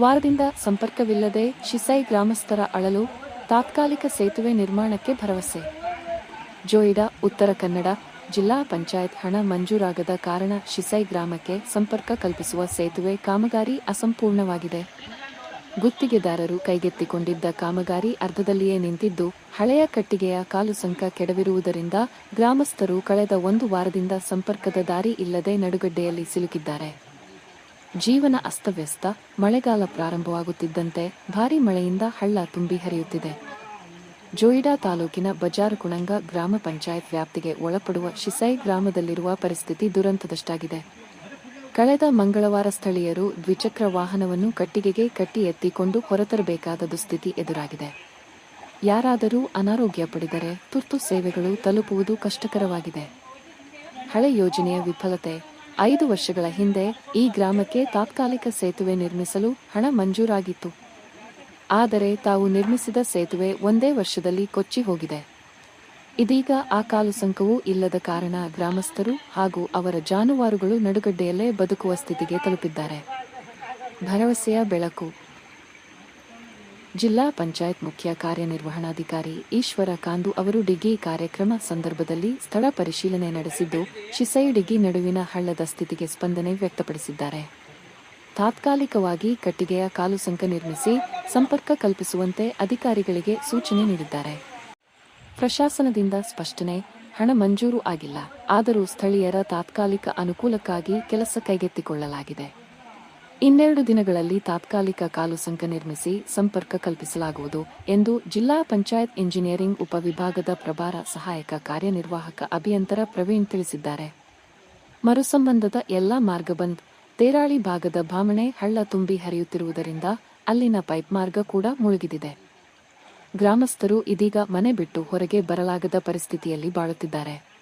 ವಾರದಿಂದ ಸಂಪರ್ಕವಿಲ್ಲದೆ ಶಿಸೈ ಗ್ರಾಮಸ್ಥರ ಅಳಲು ತಾತ್ಕಾಲಿಕ ಸೇತುವೆ ನಿರ್ಮಾಣಕ್ಕೆ ಭರವಸೆ. ಜೋಯಿಡಾ, ಉತ್ತರ ಕನ್ನಡ, ಜಿಲ್ಲಾ ಪಂಚಾಯತ್ ಹಣ ಮಂಜೂರಾಗದ ಕಾರಣ ಶಿಸೈ ಗ್ರಾಮಕ್ಕೆ ಸಂಪರ್ಕ ಕಲ್ಪಿಸುವ ಸೇತುವೆ ಕಾಮಗಾರಿ ಅಸಂಪೂರ್ಣವಾಗಿದೆ. ಗುತ್ತಿಗೆದಾರರು ಕೈಗೆತ್ತಿಕೊಂಡಿದ್ದ ಕಾಮಗಾರಿ ಅರ್ಧದಲ್ಲಿಯೇ ನಿಂತಿದ್ದು, ಹಳೆಯ ಕಟ್ಟಿಗೆಯ ಕಾಲುಸಂಕ ಕೆಡವಿರುವುದರಿಂದ ಗ್ರಾಮಸ್ಥರು ಕಳೆದ ಒಂದು ವಾರದಿಂದ ಸಂಪರ್ಕದ ದಾರಿ ಇಲ್ಲದೆ ನಡುಗಡ್ಡೆಯಲ್ಲಿ ಸಿಲುಕಿದ್ದಾರೆ. ಜೀವನ ಅಸ್ತವ್ಯಸ್ತ, ಮಳೆಗಾಲ ಪ್ರಾರಂಭವಾಗುತ್ತಿದ್ದಂತೆ ಭಾರೀ ಮಳೆಯಿಂದ ಹಳ್ಳ ತುಂಬಿ ಹರಿಯುತ್ತಿದೆ. ಜೋಯಿಡಾ ತಾಲೂಕಿನ ಬಜಾರ್ ಕುಣಂಗ ಗ್ರಾಮ ಪಂಚಾಯತ್ ವ್ಯಾಪ್ತಿಗೆ ಒಳಪಡುವ ಶಿಸೈ ಗ್ರಾಮದಲ್ಲಿರುವ ಪರಿಸ್ಥಿತಿ ದುರಂತದಷ್ಟಾಗಿದೆ. ಕಳೆದ ಮಂಗಳವಾರ ಸ್ಥಳೀಯರು ದ್ವಿಚಕ್ರ ವಾಹನವನ್ನು ಕಟ್ಟಿಗೆಗೆ ಕಟ್ಟಿ ಎತ್ತಿಕೊಂಡು ಹೊರತರಬೇಕಾದ ದುಸ್ಥಿತಿ ಎದುರಾಗಿದೆ. ಯಾರಾದರೂ ಅನಾರೋಗ್ಯ ಪಡಿದರೆ ತುರ್ತು ಸೇವೆಗಳು ತಲುಪುವುದು ಕಷ್ಟಕರವಾಗಿದೆ. ಹಳೆ ಯೋಜನೆಯ ವಿಫಲತೆ ಐದು ವರ್ಷಗಳ ಹಿಂದೆ ಈ ಗ್ರಾಮಕ್ಕೆ ತಾತ್ಕಾಲಿಕ ಸೇತುವೆ ನಿರ್ಮಿಸಲು ಹಣ ಮಂಜೂರಾಗಿತ್ತು. ಆದರೆ ತಾವು ನಿರ್ಮಿಸಿದ ಸೇತುವೆ ಒಂದೇ ವರ್ಷದಲ್ಲಿ ಕೊಚ್ಚಿ ಹೋಗಿದೆ. ಇದೀಗ ಆ ಕಾಲುಸಂಕವೂ ಇಲ್ಲದ ಕಾರಣ ಗ್ರಾಮಸ್ಥರು ಹಾಗೂ ಅವರ ಜಾನುವಾರುಗಳು ನಡುಗಡ್ಡೆಯಲ್ಲೇ ಬದುಕುವ ಸ್ಥಿತಿಗೆ ತಲುಪಿದ್ದಾರೆ. ಭರವಸೆಯ ಬೆಳಕು. ಜಿಲ್ಲಾ ಪಂಚಾಯತ್ ಮುಖ್ಯ ಕಾರ್ಯನಿರ್ವಹಣಾಧಿಕಾರಿ ಈಶ್ವರ ಕಾಂದು ಅವರು ಡಿಗಿ ಕಾರ್ಯಕ್ರಮ ಸಂದರ್ಭದಲ್ಲಿ ಸ್ಥಳ ಪರಿಶೀಲನೆ ನಡೆಸಿದ್ದು, ಶಿಸೈ ಡಿಗಿ ನಡುವಿನ ಹಳ್ಳದ ಸ್ಥಿತಿಗೆ ಸ್ಪಂದನೆ ವ್ಯಕ್ತಪಡಿಸಿದ್ದಾರೆ. ತಾತ್ಕಾಲಿಕವಾಗಿ ಕಟ್ಟಿಗೆಯ ಕಾಲುಸಂಕ ನಿರ್ಮಿಸಿ ಸಂಪರ್ಕ ಕಲ್ಪಿಸುವಂತೆ ಅಧಿಕಾರಿಗಳಿಗೆ ಸೂಚನೆ ನೀಡಿದ್ದಾರೆ. ಪ್ರಶಾಸನದಿಂದ ಸ್ಪಷ್ಟನೆ, ಹಣ ಮಂಜೂರು ಆಗಿಲ್ಲ. ಆದರೂ ಸ್ಥಳೀಯರ ತಾತ್ಕಾಲಿಕ ಅನುಕೂಲಕ್ಕಾಗಿ ಕೆಲಸ ಕೈಗೆತ್ತಿಕೊಳ್ಳಲಾಗಿದೆ. ಇನ್ನೆರಡು ದಿನಗಳಲ್ಲಿ ತಾತ್ಕಾಲಿಕ ಕಾಲು ಸಂಕ ನಿರ್ಮಿಸಿ ಸಂಪರ್ಕ ಕಲ್ಪಿಸಲಾಗುವುದು ಎಂದು ಜಿಲ್ಲಾ ಪಂಚಾಯತ್ ಇಂಜಿನಿಯರಿಂಗ್ ಉಪವಿಭಾಗದ ಪ್ರಭಾರ ಸಹಾಯಕ ಕಾರ್ಯನಿರ್ವಾಹಕ ಅಭಿಯಂತರ ಪ್ರವೀಣ್ ತಿಳಿಸಿದ್ದಾರೆ. ಮರುಸಂಬಂಧದ ಎಲ್ಲಾ ಮಾರ್ಗ ಬಂದ್ ತೇರಾಳಿ ಭಾಗದ ಭಾಮಣೆ ಹಳ್ಳ ತುಂಬಿ ಹರಿಯುತ್ತಿರುವುದರಿಂದ ಅಲ್ಲಿನ ಪೈಪ್ ಮಾರ್ಗ ಕೂಡ ಮುಳುಗಿದಿದೆ. ಗ್ರಾಮಸ್ಥರು ಇದೀಗ ಮನೆ ಬಿಟ್ಟು ಹೊರಗೆ ಬರಲಾಗದ ಪರಿಸ್ಥಿತಿಯಲ್ಲಿ ಬಾಳುತ್ತಿದ್ದಾರೆ.